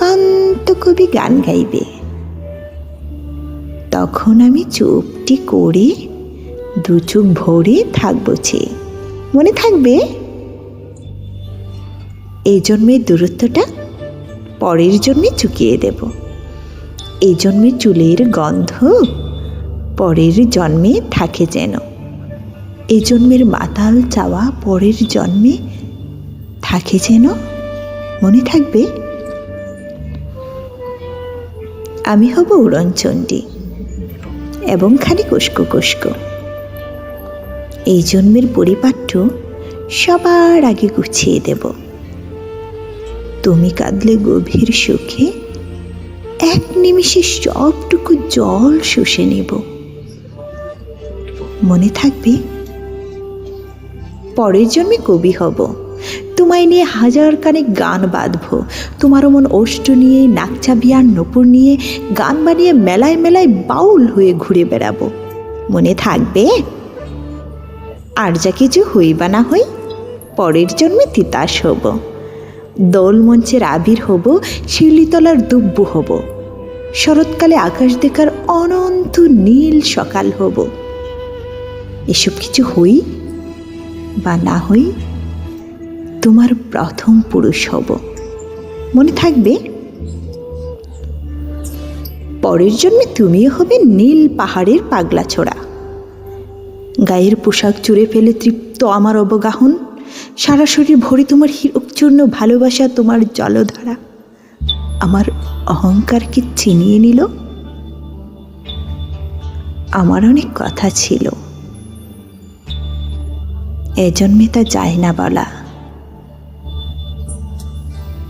কান্ত কবি গান গাইবে। তখন আমি চুপটি করে দু চোখ ভরে থাকব চেয়ে মনে থাকবে? এই জন্মের দূরত্বটা পরের জন্মে চুকিয়ে দেব। এই জন্মের চুলের গন্ধ পরের জন্মে থাকে যেন। এই জন্মের মাতাল চাওয়া পরের জন্মে থাকে যেন। মনে থাকবে? আমি হব উড়নচণ্ডী এবং খালি কোষ্ক কোষ্ক এই জন্মের পরিপাঠ্য সবার আগে গুছিয়ে দেব। তুমি কাঁদলে গভীর সুখে, এক নিমিষে সবটুকু জল শুষে নেব। মনে থাকবে, পরের জন্মে কবি হব। তোমায় নিয়ে হাজার কানে গান বাঁধব। তোমার মন ওষ্ঠ নিয়ে নাকচাবি আর নপুর নিয়ে, গান বানিয়ে মেলায় মেলায় বাউল হয়ে ঘুরে বেড়াবো। মনে থাকবে? আর যা কিছু হই বা না হই, পরের জন্মে তিতাস হব। দোল মঞ্চের আবির হব শিউলিতলার দুব্য হব। শরৎকালে আকাশ দেখার অনন্ত নীল সকাল হব। এসব কিছু হই বা না হই তোমার প্রথম পুরুষ হব। মনে থাকবে? পরের জন্মে তুমিও হবে নীল পাহাড়ের পাগলা ছোড়া। গায়ের পোশাক চুরে ফেলে তৃপ্ত আমার অবগাহন। সারা শরীর ভরে তোমার হিরকচূর্ণ ভালোবাসা তোমার জলধারা। আমার অহংকারকে চিনিয়ে নিল। আমার অনেক কথা ছিল। এজন্মে তা যায় না বলা।